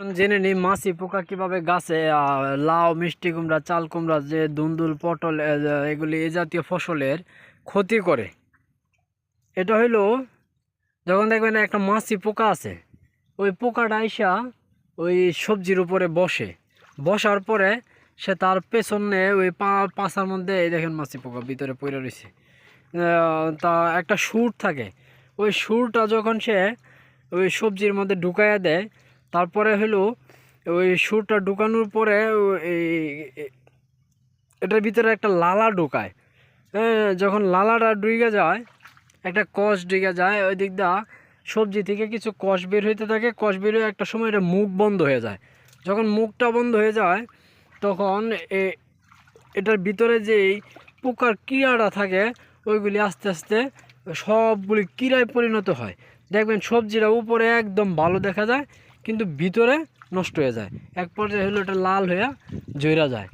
জেনে নিই, মাছি পোকা কীভাবে গাছে লাউ, মিষ্টি কুমড়া, চাল কুমড়া, যে দুন্দুল, পটল এগুলি এ জাতীয় ফসলের ক্ষতি করে। এটা হইল যখন দেখবেন একটা মাছি পোকা আছে, ওই পোকাটা আইসা ওই সবজির উপরে বসে। বসার পরে সে তার পেছনে ওই পা পাশার মধ্যে এই দেখেন মাছি পোকা ভিতরে পড়ে রয়েছে তা একটা সুর থাকে, ওই সুরটা যখন সে ওই সবজির মধ্যে ঢুকাইয়া দেয় তারপরে হলো ওই সুরটা ঢুকানোর পরে এই এটার ভিতরে একটা লালা ঢুকায়। হ্যাঁ, যখন লালাটা ডুইগে যায় একটা কষ ডুইগে যায় ওই দিক দা সবজি থেকে কিছু কষ বের হইতে থাকে কষ বের হয়ে একটা সময় এটা মুখ বন্ধ হয়ে যায়। যখন মুখটা বন্ধ হয়ে যায় তখন এ- এটার ভিতরে যেই পোকার কিড়াটা থাকে ওইগুলি আস্তে আস্তে সবগুলি কিড়ায় পরিণত হয়। দেখবেন সবজিটা উপরে একদম ভালো দেখা যায় কিন্তু ভিতরে নষ্ট হয়ে যায়। এক পর্যায়ে হলো এটা লাল হয়ে জৈরা যায়।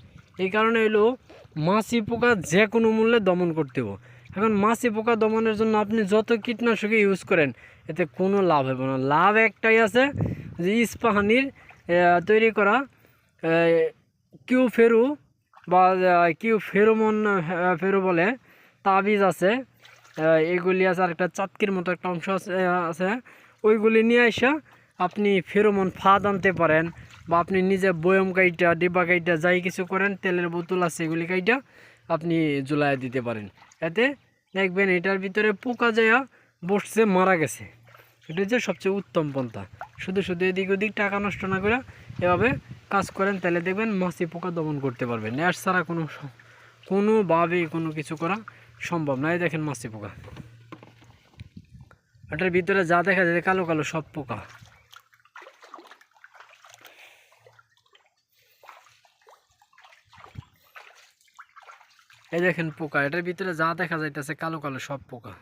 এই কারণে হলো মাছি পোকা যে কোনো মূল্যে দমন করতে হবে এখন মাছি পোকা দমনের জন্য আপনি যত কীটনাশকই ইউজ করেন, এতে কোনো লাভ হবে না। লাভ একটাই আছে যে ইস্পাহানির তৈরি করা কিউ ফেরু বা কিউ ফেরোমন ফেরো বলে তাবিজ আছে। এগুলি আছে আর একটা চাতকির মতো একটা অংশ আছে আছে। ওইগুলি নিয়ে আসা আপনি ফেরোমন ফাঁদ আনতে পারেন বা আপনি নিজে বয়ম কাইটা, ডিব্বা কাইটা, যাই কিছু করেন, তেলের বোতল আছে, এগুলি কাইটা আপনি জুলাই দিতে পারেন। এতে দেখবেন এটার ভিতরে পোকা যাইয়া বসছে, মারা গেছে। এটা হচ্ছে সবচেয়ে উত্তম পন্থা। শুধু শুধু এদিক ওদিক টাকা নষ্ট না করে এভাবে কাজ করেন, তাহলে দেখবেন মাছি পোকা দমন করতে পারবেন ন্যাস ছাড়া কোনো কোনোভাবেই কোনো কিছু করা সম্ভব না। এই দেখেন মাছি পোকা। এটার ভিতরে যা দেখা যায়, কালো কালো সব পোকা। এই দেখেন পোকা এটার ভিতরে যা দেখা যাইতেছে কালো কালো সব পোকা।